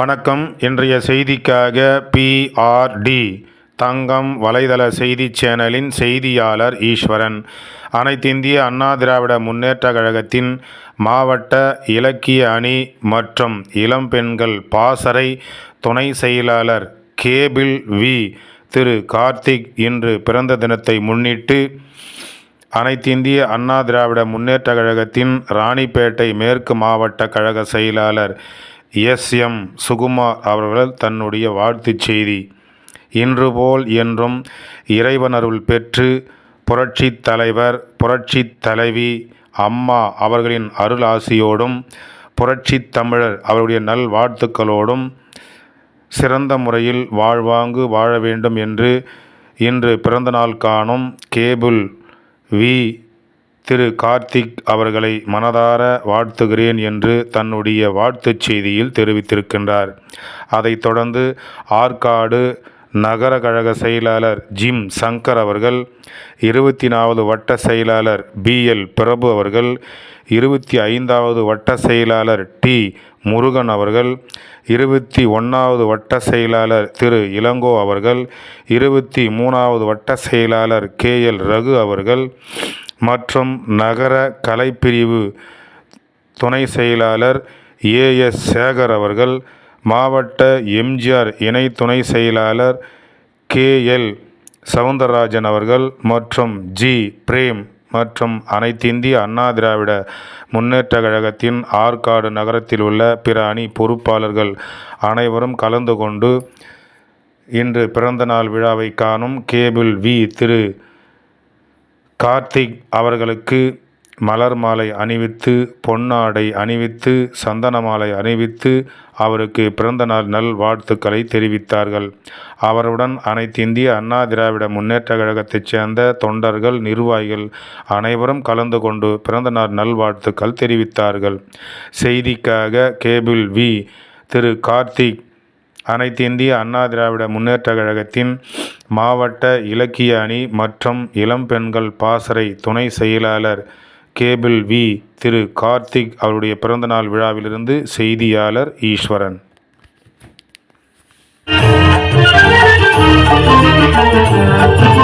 வணக்கம். இன்றைய செய்திக்காக பிஆர்டி தங்கம் வலைதள செய்தி சேனலின் செய்தியாளர் ஈஸ்வரன். அனைத்திந்திய அண்ணா திராவிட முன்னேற்றக் கழகத்தின் மாவட்ட இலக்கிய அணி மற்றும் இளம்பெண்கள் பாசறை துணை செயலாளர் கேபிள் வி. திரு. கார்த்திக் இன்று பிறந்த தினத்தை முன்னிட்டு அனைத்திந்திய அண்ணா திராவிட முன்னேற்றக் கழகத்தின் ராணிப்பேட்டை மேற்கு மாவட்ட கழக செயலாளர் எஸ். எம். சுகுமார் அவர்கள் தன்னுடைய வாழ்த்துச் செய்தி இன்று போல் என்றும் இறைவனருள் பெற்று புரட்சித் தலைவர் புரட்சித் தலைவி அம்மா அவர்களின் அருள் ஆசியோடும் புரட்சித் தமிழர் அவருடைய நல்வாழ்த்துக்களோடும் சிறந்த முறையில் வாழ்வாங்கு வாழ வேண்டும் என்று இன்று பிறந்தநாள் காணும் கேபிள் வி. திரு கார்த்திக் அவர்களை மனதார வாழ்த்துகிறேன் என்று தன்னுடைய வாழ்த்துச் செய்தியில் தெரிவித்திருக்கின்றார். அதைத் தொடர்ந்து ஆற்காடு நகர கழக செயலாளர் ஜிம் சங்கர் அவர்கள் இருபத்தி நாவது வட்ட செயலாளர் பி. எல். பிரபு அவர்கள் இருபத்தி ஐந்தாவது வட்ட செயலாளர் டி. முருகன் அவர்கள் இருபத்தி ஒன்றாவது வட்ட செயலாளர் திரு. இளங்கோ அவர்கள் இருபத்தி மூணாவது வட்ட செயலாளர் கே. எல். ரகு அவர்கள் மற்றும் நகர கலைப்பிரிவு துணை செயலாளர் ஏஎஸ் சேகர் அவர்கள் மாவட்ட எம்ஜிஆர் இணை துணை செயலாளர் கேஎல் சவுந்தரராஜன் அவர்கள் மற்றும் ஜி. பிரேம் மற்றும் அனைத்திந்திய அண்ணா திராவிட முன்னேற்ற கழகத்தின் ஆற்காடு நகரத்தில் உள்ள பிற அணி பொறுப்பாளர்கள் அனைவரும் கலந்து கொண்டு இன்று பிறந்தநாள் விழாவை காணும் கேபிள் வி திரு கார்த்திக் அவர்களுக்கு மலர் மாலை அணிவித்து பொன்னாடை அணிவித்து சந்தன மாலை அணிவித்து அவருக்கு பிறந்தநாள் நல் வாழ்த்துக்களை தெரிவித்தார்கள். அவருடன் அனைத்து இந்திய அண்ணா திராவிட முன்னேற்ற கழகத்தைச் சேர்ந்த தொண்டர்கள் நிர்வாகிகள் அனைவரும் கலந்து கொண்டு பிறந்தநாள் நல்வாழ்த்துக்கள் தெரிவித்தார்கள். செய்திக்காக கேபிள் வி திரு கார்த்திக் அனைத்து இந்திய அண்ணா திராவிட முன்னேற்ற கழகத்தின் மாவட்ட இலக்கிய அணி மற்றும் இளம்பெண்கள் பாசறை துணை செயலாளர் கேபிள் வி திரு கார்த்திக் அவருடைய பிறந்தநாள் விழாவிலிருந்து செய்தியாளர் ஈஸ்வரன் Thank you.